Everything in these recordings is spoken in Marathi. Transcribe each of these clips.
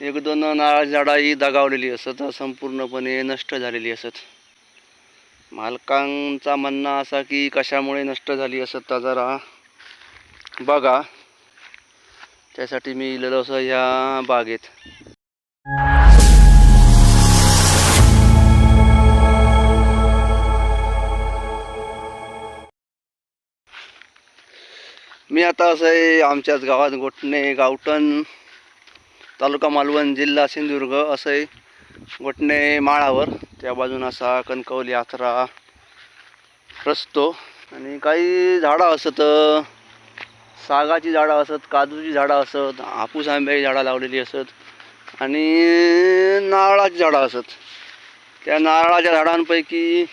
एक दोन नारळ झाडा ही दगावलेली असत संपूर्णपणे नष्ट झालेली असत. मालकांचा म्हणणं असा की कशामुळे नष्ट झाली असत तर जरा बघा. त्यासाठी मी इलेलो असं ह्या बागेत. मी आता असं आहे आमच्याच गावात गोठणे गावठण तालुका मालवण जिल्हा सिंधुदुर्ग असं आहे गोटणे माळावर. त्या बाजून असा कणकवली आथरा रचतो. आणि काही झाडं असत सागाची झाडं असत काजूची झाडं असत हापूस आंब्याची झाडं लावलेली असत आणि नारळाची झाडं असत. त्या नारळाच्या झाडांपैकी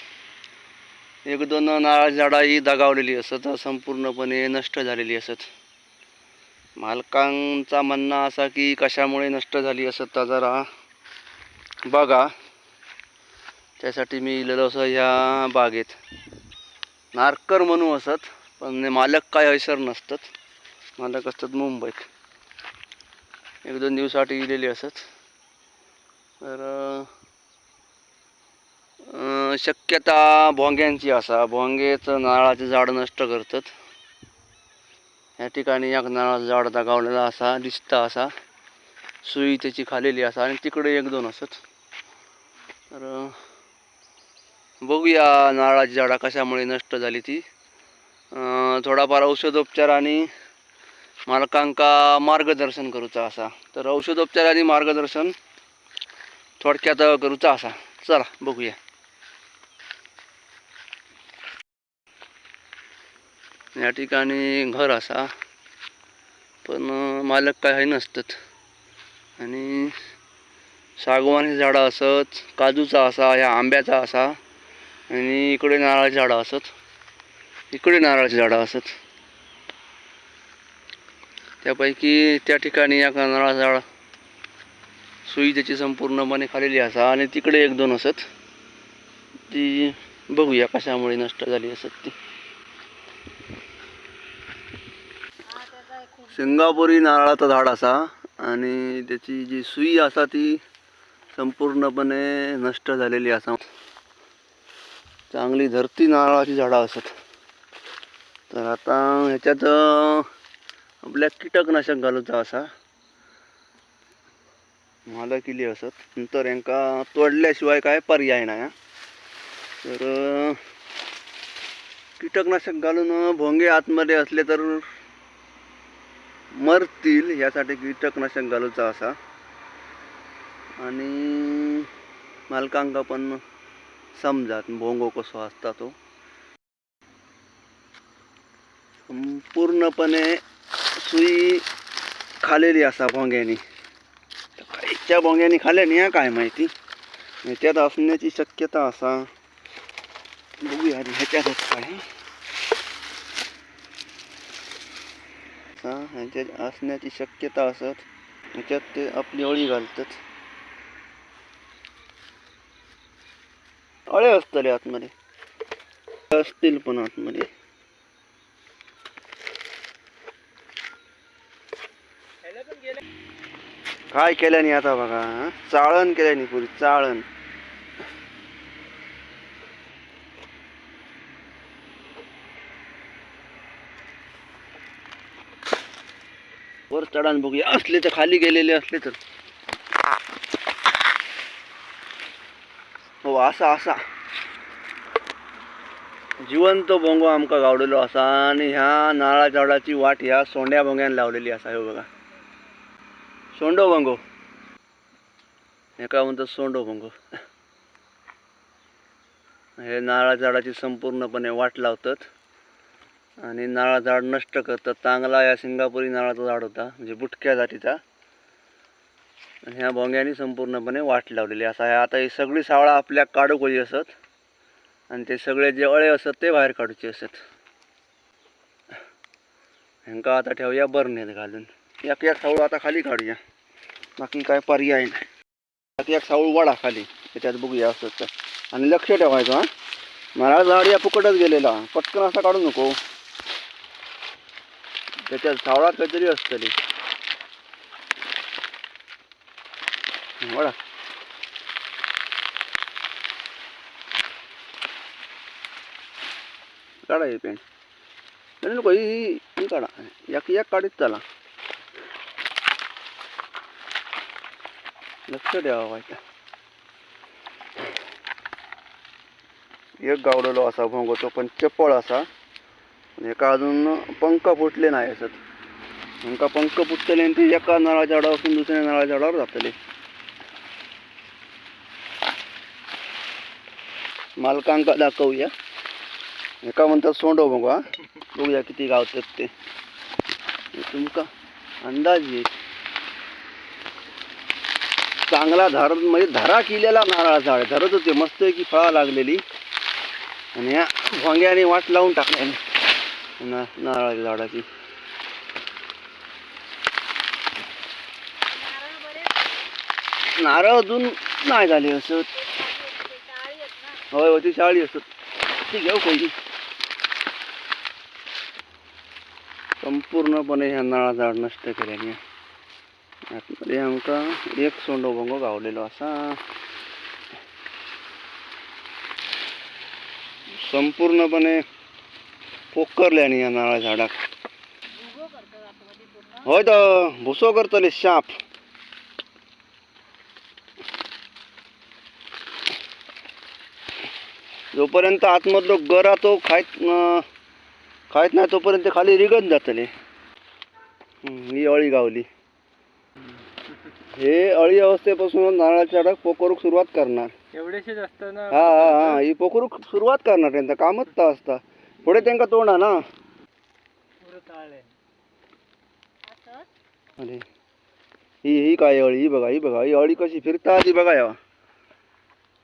एक दोन नारळाची झाडं ही दगावलेली असत संपूर्णपणे नष्ट झालेली असत. मालकांचा म्हणणं असा की कशामुळे नष्ट झाली असत तर जरा बघा. त्यासाठी मी इलेलो असं ह्या बागेत. नारकर म्हणू असत पण मालक काय हैसर नसतात. मालक असतात मुंबईत. एक दोन दिवसासाठी इलेली असत. तर शक्यता भोंग्यांची असा. भोंगेचं नारळाचे झाड नष्ट करतात. या ठिकाणी एक नारळाचं झाड दगावलेला असा दिसता असा. सुई त्याची खालेली असा आणि तिकडे एक दोन असत. तर बघूया नारळाची झाडं कशामुळे नष्ट झाली ती. थोडाफार औषधोपचार आणि मालकांका मार्गदर्शन करूचा असा. तर औषधोपचार आणि मार्गदर्शन थोडक्यात करूचा असा. चला बघूया. या ठिकाणी घर असा. पण मालक काही आहे नसतात आणि सागवानी झाडं असत काजूचा असा या आंब्याचा असा आणि इकडे नारळाची झाडं असत. इकडे नारळाची झाडं असत. त्यापैकी त्या ठिकाणी या नारळाचं झाड सुई त्याची संपूर्णपणे खालेली असा आणि तिकडे एक दोन असत. ती बघूया कशामुळे नष्ट झाली असत ती. सिंगापुरी नारळाचं झाड असा आणि त्याची जी सुई असा ती संपूर्णपणे नष्ट झालेली असा. चांगली धरती नारळाची झाडं असत. तर आता ह्याच्यात आपल्या कीटकनाशक घालूचा असा. मला केली असत. नंतर यांका तोडल्याशिवाय काय पर्याय नाही हा. तर कीटकनाशक घालून भोंगे आतमध्ये असले तर मरतील ह्यासाठी कीटकनाशक घालूचा असा. आणि मालकांका पण समजात भोंगो कसो असता तो. पूर्णपणे सुई खालेली असा भोंग्यानी. खायच्या भोंग्यानी खाल्ल्यानी हा काय माहिती? त्यात असण्याची शक्यता असा. बघूया आधी ह्याच्यातच काय. हा ह्याच्यात असण्याची शक्यता असत ह्याच्यात ते आपली अळी घालतात. अळे असतले आतमध्ये. असतील पण आतमध्ये. काय केल्याने आता बघा चाळण केल्याने पुरी चाळण. वर चढान बघूया. असले तर खाली गेलेले असले तर. हो असा असा. जिवंत बोंगो आमका गावडलो असा आणि ह्या नारळा झाडाची वाट ह्या सोंड्या भोंग्यान लावलेली असा हे बघा. सोंडो भोंगो हे काय म्हणतात सोंडो भोंगो हे नारळा झाडाची संपूर्णपणे वाट लावतात. आणि नारळ झाड नष्ट करतात चांगला या सिंगापुरी नारळाचा झाड होता म्हणजे बुटक्या जातीचा. ह्या भोंग्यानी संपूर्णपणे वाट लावलेली असा आहे आता ही सगळी सावळा आपल्या काडूकोळी असत. आणि ते सगळे जे अळे असत ते बाहेर काढूचे असत. ह्यांका आता ठेवूया बरणेत घालून. एक एक सावळ आता खाली काढूया. बाकी काय पर्याय नाही. बाकी एक सावळ वडा खाली. त्याच्यात बघूया असत तर आणि लक्ष ठेवायचं हा. नारळ झाड या फुकटच गेलेला. पटकन असा काढू नको. त्याच्यात सावळात काहीतरी असतली वडा. काढा हे पेंट नाही नको ही ही- काढा. एक एक काढीत चला. लक्ष द्यावा वाईट एक गावलेलो असा भोंगोचो पण चप्पळ असा. म्हणजे आणि एका अजून पंख फुटले नाही असत एका पंख फुटतले आणि ते एका नळाच्या झाडापासून दुसऱ्या नळाच्या झाडावर जातले. मालकांका दाखवूया. एका म्हणतात सोंडो बघा बघूया किती गावतात ते. तुमका अंदाज येईल चांगला धार म्हणजे धरा केलेला नारळ झाड आहे. धरत होते मस्त की फळा लागलेली. आणि या भोंग्याने वाट लावून टाकल्याने. ना नारळाच्या झाडाची नारळ अजून नाही झाले असत होय होती शाळी असत ती घेऊ पहिली संपूर्णपणे ह्या नाळा झाड नष्ट केल्याने आतमध्ये आमका एक सोंडो भोंगो गावलेलो असा. संपूर्णपणे पोकरल्याने या नाळा झाडाक. होय तर भुसो करतले शाप. जोपर्यंत आतमधलो गरा तो खायत खायत नाही तोपर्यंत ते खाली रिगत जातले. ही अळी गावली. हे अळी अवस्थेपासून नारळाच्या झाडाक पोकरूक सुरुवात करणार. एवढेशेच असताना हा हा हा ही पोकरूक सुरुवात करणार त्यांचा कामच तर असता. पुढे त्यांका तोडा ना. पुरं ताळ आहे अरे ही ही काय अळी ही बघा ही बघा ही अळी कशी फिरता ती बघा यावा.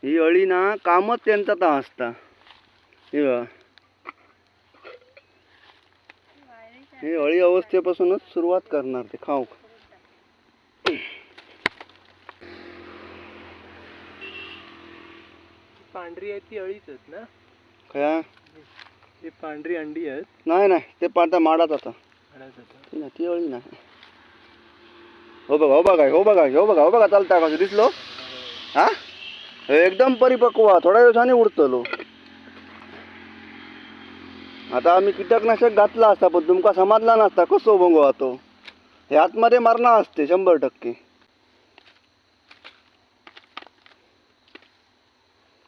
ही अळी ना कामच त्यांचा ता असता. ही बघा. ही अळी अवस्थेपासूनच सुरुवात करणार ते खाऊक. पांढरी आहे ती अळीच ना. काय? ती पांढरी अंडी आहेत. नाही नाही ते पाहता माडात आता. ती ती अळी नाही. हो बघा हो बघा हो बघा हो बघा हो बघा चालता का दिसलो? हा? एकदम परिपक्व. थोड्या दिवसांनी उडतलो. आता आम्ही कीटकनाशक घातला असता पण तुमका समजला नसता कसो बंगो तो? हे आतमध्ये मारणा असते शंभर टक्के.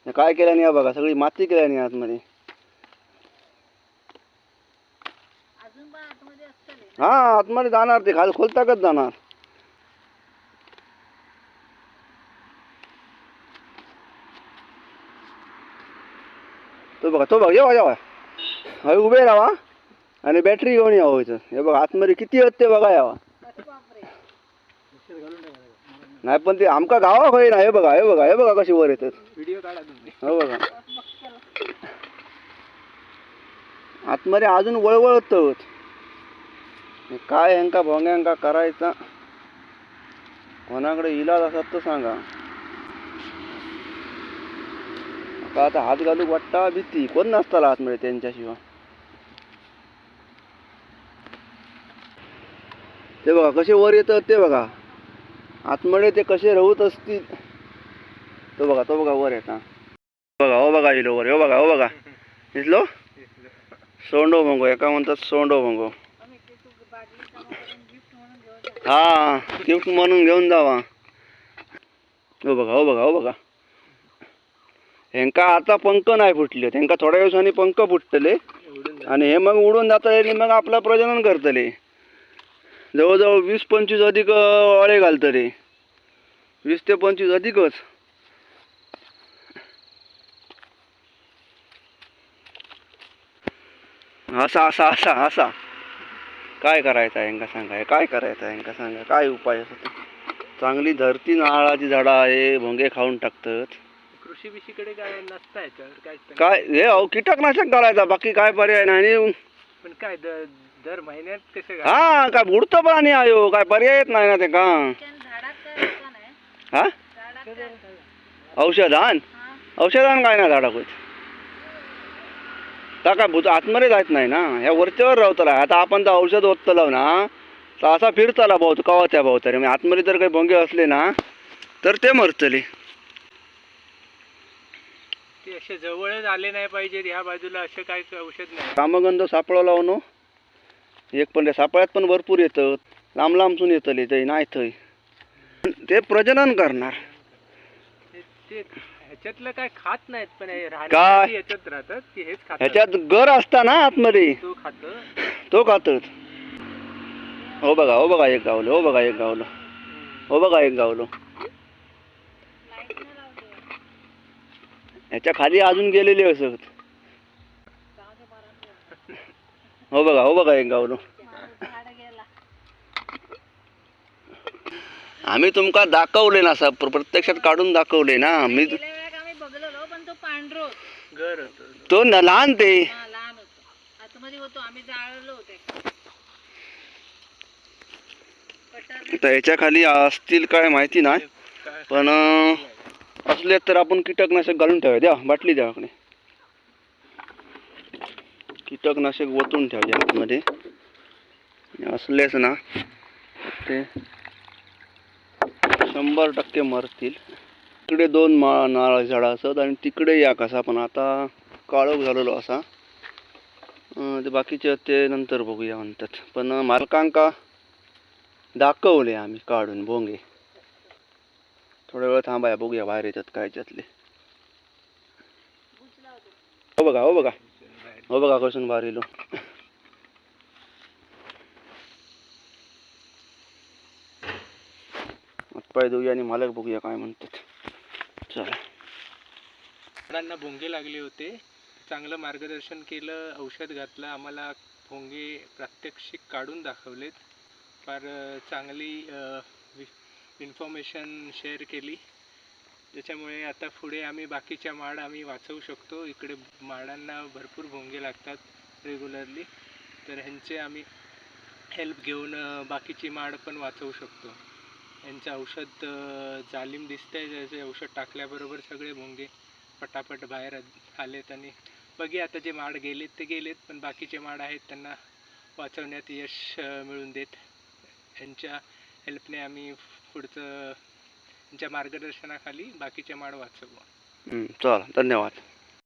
काय केल्याने या बघा सगळी माती केल्याने आतमध्ये. हा आतमध्ये जाणार ते खाली खोलताकच जाणार. तो बघा तो बघा येवा येवा. हवे उभे राहा. आणि बॅटरी घेऊन यावं इथं. हे बघा आतमध्ये किती आहेत ते बघा यावा. नाही पण ते आमका गावा खय ना हे बघा हे बघा हे बघा कशी वर येतात. व्हिडिओ काढा तुम्ही. हो बघा. आतमध्ये अजून वळवळत हे काय ह्यांका भोंग्यांका करायचा? कोणाकडे इलाज असत तर सांगा. का आता हात घालूक वाटता भीती. कोण नसताला आतमध्ये त्यांच्याशिवाय? ते बघा कसे वर येतात ते बघा. आतमध्ये ते कसे राहत असतील. तो बघा तो बघा वर येता. बघा हो बघा इलो वर हो बघा हो बघा. दिसलो? सोंडो भंगो एका म्हणतात सोंडो भंगो. हा गिफ्ट म्हणून घेऊन जावा. हो बघा हो बघा हो बघा. ह्यांका आता पंख नाही फुटले त्यांका थोड्या दिवसांनी पंख फुटतले. आणि हे मग उडून जातले आणि मग आपलं प्रजनन करतले. जवळजवळ वीस पंचवीस अधिक अळे घालतले. वीस ते पंचवीस अधिकच. असा असा असा असा. काय करायचं आहे यांका सांगा? काय करायचं आहे यांका सांगा? काय उपाय असतो ते? चांगली धरती नारळाची झाडं आहे भोंगे खाऊन टाकतात. कृषी काय नसतं याच्यावर काय काय हे अहो कीटकनाशक घालायचा बाकी काय पर्याय नाही आणि पण काय द- दर महिन्यात कसं काय हा काय बुडतं प्राणी आयो काय पर्यायच नाही ना ते का? हा? औषधान? औषधान काय ना झाडाकूच? का काय भूत आतमध्ये जायत नाही ना? ह्या वरच्यावर रावतला आता आपण तर औषध ओततलो ना. तर असा फिरतला बहुत कवा त्या भाऊ तरी आतमध्ये जर काही भोंगे असले ना तर ते मरतले. ते असे जवळच आले नाही पाहिजेत. ह्या बाजूला असं काय औषध नाही. कामगंध सापळा लावून एक पण सापळ्यात पण भरपूर येतं. लांब लांबसून येतले ते नाही थंय. ते प्रजनन करणार. ते ते ह्याच्यातलं काय खात नाहीत पण हे काय? राहण्यासाठी ह्याच्यात राहतात की हेच खातात. ह्याच्यात गर असता ना आतमध्ये. तो खात. तो खातच. हो बघा हो बघा एक गावलं हो बघा एक गावलं. हो बघा एक गावलं. ह्याच्या खाली अजून गेलेले असत. हो बघा हो बघा एक गावलं. आम्ही तुमका दाखवले ना सर प्रत्यक्षात काढून दाखवले ना. मी गेल्या वेळेक आम्ही बघलेलो पण तो पांढरो घर होतं तो न- लहान ते. लहान होतो. आतमध्ये होतो आम्ही जाळलो होते. कटर आता याच्या खाली असतील काय माहिती नाही पण असले तर आपण कीटकनाशक घालून ठेवा द्या बाटली द्या आपली. कीटकनाशक ओतून ठेवा आतमध्ये. असलेच ना ते शंभर टक्के मरतील. तिकडे दोन मा नारळ झाडं असत आणि तिकडे या कसा पण आता काळोख झालेलो असा. ते बाकीचे ते नंतर बघूया म्हणतात. पण मालकांका दाखवले आम्ही काढून भोंगे. थोड्या वेळ थांबाया बघूया बाहेर येतात काय याच्यातले हो बघा हो बघा. हो बघा कसून बाहेर येलो. पाय देऊया आणि मालक बघूया काय म्हणतात. चला. झाडांना भोंगे लागले होते. चांगलं मार्गदर्शन केलं औषध घातलं. आम्हाला भोंगे प्रात्यक्षिक काढून दाखवलेत. फार चांगली इन्फॉर्मेशन शेअर केली. त्याच्यामुळे आता पुढे आम्ही बाकीच्या माड आम्ही वाचवू शकतो. इकडे माडांना भरपूर भोंगे लागतात रेग्युलरली तर ह्यांचे आम्ही हेल्प घेऊन बाकीची माड पण वाचवू शकतो. यांचं औषध जालीम जालिम दिसतंय. त्याचे औषध टाकल्याबरोबर सगळे भोंगे पटापट बाहेर आलेत आणि बघूया आता जे माड गेलेत ते गेलेत पण बाकीचे माड आहेत त्यांना वाचवण्यात यश मिळून देत. यांच्या हेल्पने आम्ही पुढचं यांच्या मार्गदर्शनाखाली बाकीचे माड वाचवू. चला धन्यवाद.